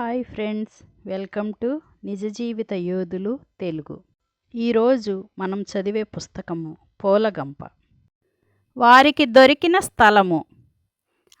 Hi friends welcome to నిజ జీవిత యోధులు తెలుగు. ఈరోజు మనం చదివే పుస్తకము పోలగంప. వారికి దొరికిన స్థలము.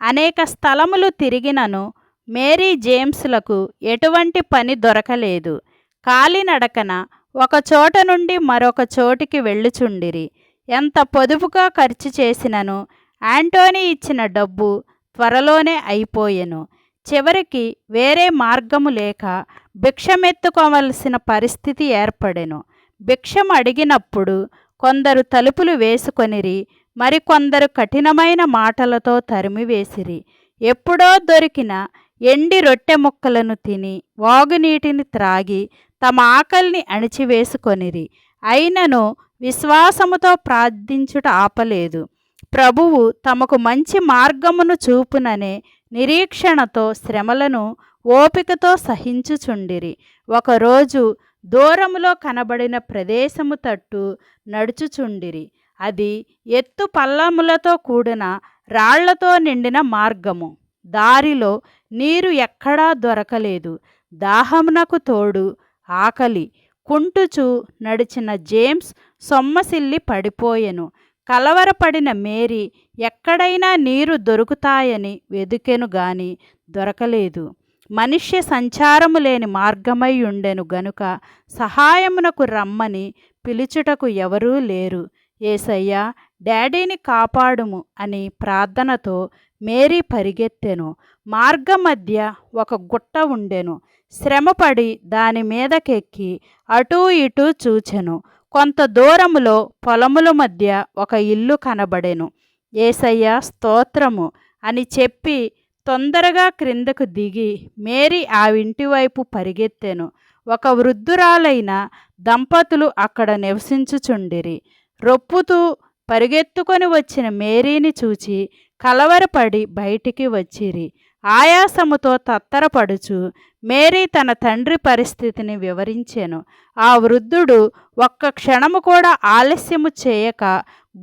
అనేక స్థలములు తిరిగినను మేరీ జేమ్స్లకు ఎటువంటి పని దొరకలేదు. కాలినడకన ఒక చోట నుండి మరొక చోటికి వెళ్ళుచుండిరి. ఎంత పొదుపుగా ఖర్చు చేసినను యాంటోనీ ఇచ్చిన డబ్బు త్వరలోనే అయిపోయెను. చివరికి వేరే మార్గము లేక భిక్షమెత్తుకోవలసిన పరిస్థితి ఏర్పడెను. భిక్షం అడిగినప్పుడు కొందరు తలుపులు వేసుకొనిరి మరికొందరు కఠినమైన మాటలతో తరిమివేసిరి. ఎప్పుడో దొరికిన ఎండి రొట్టె ముక్కలను తిని వాగునీటిని త్రాగి తమ ఆకలిని అణిచివేసుకొనిరి. అయినను విశ్వాసముతో ప్రార్థించుట ఆపలేదు. ప్రభువు తమకు మంచి మార్గమును చూపుననే నిరీక్షణతో శ్రమలను ఓపికతో సహించుచుండిరి. ఒకరోజు దూరములో కనబడిన ప్రదేశము తట్టు నడుచుచుండిరి. అది ఎత్తు పల్లములతో కూడిన రాళ్ళతో నిండిన మార్గము. దారిలో నీరు ఎక్కడా దొరకలేదు. దాహమునకు తోడు ఆకలి. కుంటుచు నడిచిన జేమ్స్ సొమ్మసిల్లి పడిపోయెను. కలవరపడిన మేరీ ఎక్కడైనా నీరు దొరుకుతాయని వెదుకెను గాని దొరకలేదు. మనుష్య సంచారము లేని మార్గమై ఉండెను గనుక సహాయమునకు రమ్మని పిలుచుటకు ఎవరూ లేరు. ఏసయ్యా డాడీని కాపాడుము అని ప్రార్థనతో మేరీ పరిగెత్తెను. మార్గమధ్య ఒక గుట్ట ఉండెను. శ్రమపడి దాని మీదకెక్కి అటూ ఇటూ చూచెను. కొంత దూరములో పొలముల మధ్య ఒక ఇల్లు కనబడెను. ఏసయ్య స్తోత్రము అని చెప్పి తొందరగా క్రిందకు దిగి మేరీ ఆ ఇంటి వైపు పరిగెత్తెను. ఒక వృద్ధురాలైన దంపతులు అక్కడ నివసించుచుండిరి. రొప్పుతూ పరిగెత్తుకొని వచ్చిన మేరీని చూచి కలవరపడి బయటికి వచ్చిరి. ఆయాసముతో తత్తరపడుచు మేరీ తన తండ్రి పరిస్థితిని వివరించాను. ఆ వృద్ధుడు ఒక్క క్షణము కూడా ఆలస్యము చేయక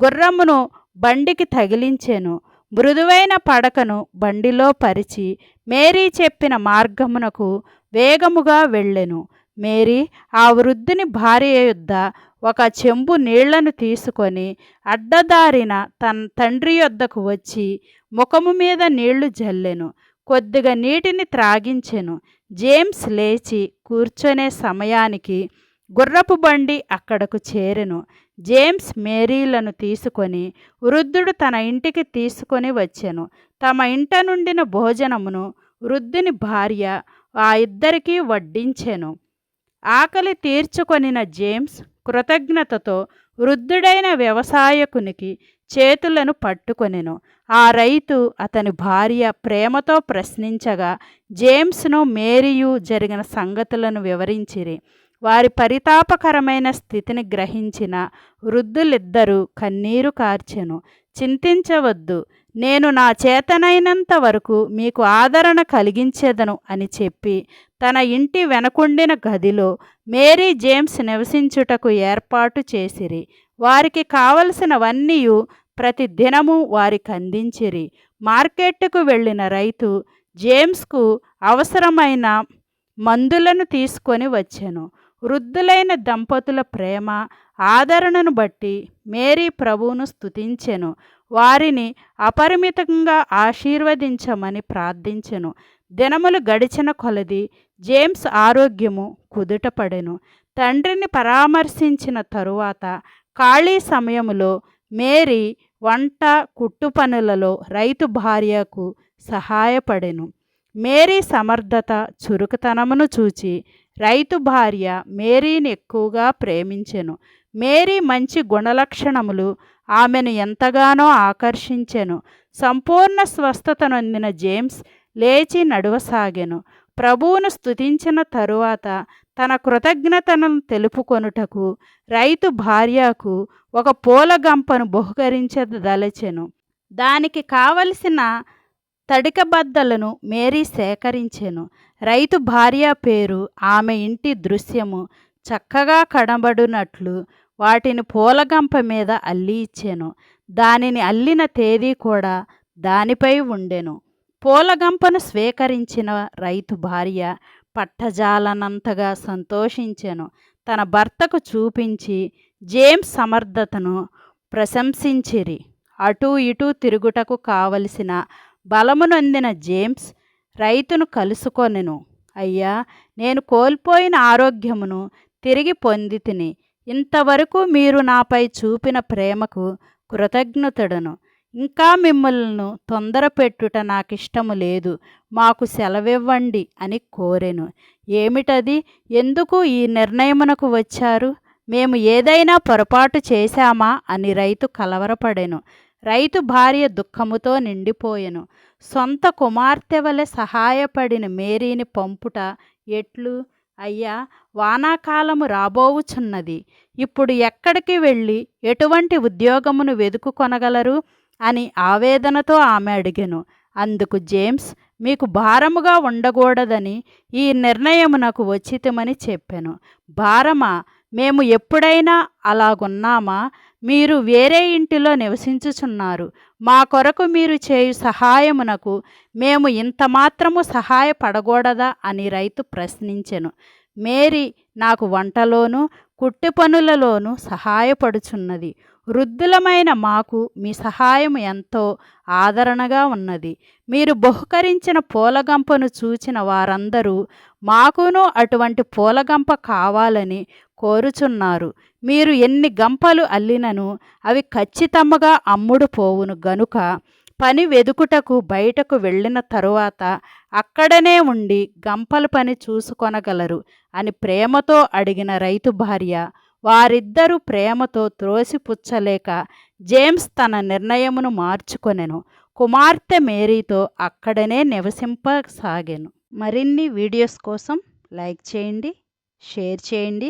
గుర్రమును బండికి తగిలించాను. మృదువైన పడకను బండిలో పరిచి మేరీ చెప్పిన మార్గమునకు వేగముగా వెళ్ళెను. మేరీ ఆ వృద్ధుని భార్య యొద్ద ఒక చెంబు నీళ్ళను తీసుకొని అడ్డదారిన తన తండ్రి యొద్దకు వచ్చి ముఖము మీద నీళ్ళు జల్లెను. కొద్దిగా నీటిని త్రాగించెను. జేమ్స్ లేచి కూర్చొనే సమయానికి గుర్రపు బండి అక్కడకు చేరెను. జేమ్స్ మేరీలను తీసుకొని వృద్ధుడు తన ఇంటికి తీసుకొని వచ్చెను. తమ ఇంట నుండిన భోజనమును వృద్ధుని భార్య ఆ ఇద్దరికీ వడ్డించెను. ఆకలి తీర్చుకొనిన జేమ్స్ కృతజ్ఞతతో వృద్ధుడైన వ్యవసాయకునికి చేతులను పట్టుకొనెను. ఆ రైతు అతని భార్య ప్రేమతో ప్రశ్నించగా జేమ్స్ను మేరీయు జరిగిన సంగతులను వివరించిరి. వారి పరితాపకరమైన స్థితిని గ్రహించిన వృద్ధులిద్దరూ కన్నీరు కార్చెను. చింతించవద్దు. నేను నా చేతనైనంత వరకు మీకు ఆదరణ కలిగించేదను అని చెప్పి తన ఇంటి వెనకుండిన గదిలో మేరీ జేమ్స్ నివసించుటకు ఏర్పాటు చేసిరి. వారికి కావలసినవన్నీ ప్రతి దినము వారికి అందించిరి. మార్కెట్కు వెళ్ళిన రైతు జేమ్స్కు అవసరమైన మందులను తీసుకొని వచ్చాను. వృద్ధులైన దంపతుల ప్రేమ ఆదరణను బట్టి మేరీ ప్రభువును స్తుతించెను. వారిని అపరిమితంగా ఆశీర్వదించమని ప్రార్థించెను. దినములు గడిచిన కొలది జేమ్స్ ఆరోగ్యము కుదుటపడెను. తండ్రిని పరామర్శించిన తరువాత ఖాళీ సమయములో మేరీ వంట కుట్టు పనులలో రైతు భార్యకు సహాయపడెను. మేరీ సమర్థత చురుకుతనమును చూచి రైతు భార్య మేరీని ఎక్కువగా ప్రేమించెను. మేరీ మంచి గుణలక్షణములు ఆమెను ఎంతగానో ఆకర్షించెను. సంపూర్ణ స్వస్థత నొందిన జేమ్స్ లేచి నడువసాగెను. ప్రభువును స్తుతించిన తరువాత తన కృతజ్ఞతను తెలుపుకొనుటకు రైతు భార్యకు ఒక పూలగంపను బహుకరించదలచెను. దానికి కావలసిన తడికబద్దలను మేరీ సేకరించెను. రైతు భార్య పేరు ఆమె ఇంటి దృశ్యము చక్కగా కనబడునట్లు వాటిని పూలగంప మీద అల్లి ఇచ్చెను. దానిని అల్లిన తేదీ కూడా దానిపై ఉండెను. పూలగంపను స్వీకరించిన రైతు భార్య పట్టజాలనంతగా సంతోషించెను. తన భర్తకు చూపించి జేమ్స్ సమర్థతను ప్రశంసించిరి. అటూ ఇటూ తిరుగుటకు కావలసిన బలమునొందిన జేమ్స్ రైతును కలుసుకొనెను. అయ్యా నేను కోల్పోయిన ఆరోగ్యమును తిరిగి పొంది తిని ఇంతవరకు మీరు నాపై చూపిన ప్రేమకు కృతజ్ఞతడను. ఇంకా మిమ్మల్ని తొందర పెట్టుట నాకిష్టము లేదు. మాకు సెలవివ్వండి అని కోరెను. ఏమిటది? ఎందుకు ఈ నిర్ణయమునకు వచ్చారు? మేము ఏదైనా పొరపాటు చేశామా? అని రైతు కలవరపడెను. రైతు భార్య దుఃఖముతో నిండిపోయెను. సొంత కుమార్తె వలె సహాయపడిన మేరీని పంపుట ఎట్లు? అయ్యా వానాకాలము రాబోవుచున్నది. ఇప్పుడు ఎక్కడికి వెళ్ళి ఎటువంటి ఉద్యోగమును వెదుకుకొనగలరు? అని ఆవేదనతో ఆమె అడిగెను. అందుకు జేమ్స్ మీకు భారముగా ఉండకూడదని ఈ నిర్ణయమునకు వచ్చితమని చెప్పాను. భారమా మేము ఎప్పుడైనా అలాగున్నామా? మీరు వేరే ఇంటిలో నివసించుచున్నారు. మా కొరకు మీరు చేయు సహాయమునకు మేము ఇంత మాత్రము సహాయపడకూడదా అని రైతు ప్రశ్నించెను. మేరీ నాకు వంటలోనూ కుట్టి పనులలోనూ సహాయపడుచున్నది. వృద్ధులమైన మాకు మీ సహాయం ఎంతో ఆదరణగా ఉన్నది. మీరు బహుకరించిన పూలగంపను చూచిన వారందరూ మాకును అటువంటి పూలగంప కావాలని కోరుచున్నారు. మీరు ఎన్ని గంపలు అల్లినను అవి ఖచ్చితంగా అమ్ముడు పోవును గనుక పని వెదుకుటకు బయటకు వెళ్ళిన తరువాత అక్కడనే ఉండి గంపల పని చూసుకొనగలరు అని ప్రేమతో అడిగిన రైతు భార్య. వారిద్దరూ ప్రేమతో త్రోసిపుచ్చలేక జేమ్స్ తన నిర్ణయమును మార్చుకొనెను. కుమార్తె మేరీతో అక్కడనే నివసింపసాగాను. మరిన్ని వీడియోస్ కోసం లైక్ చేయండి షేర్ చేయండి.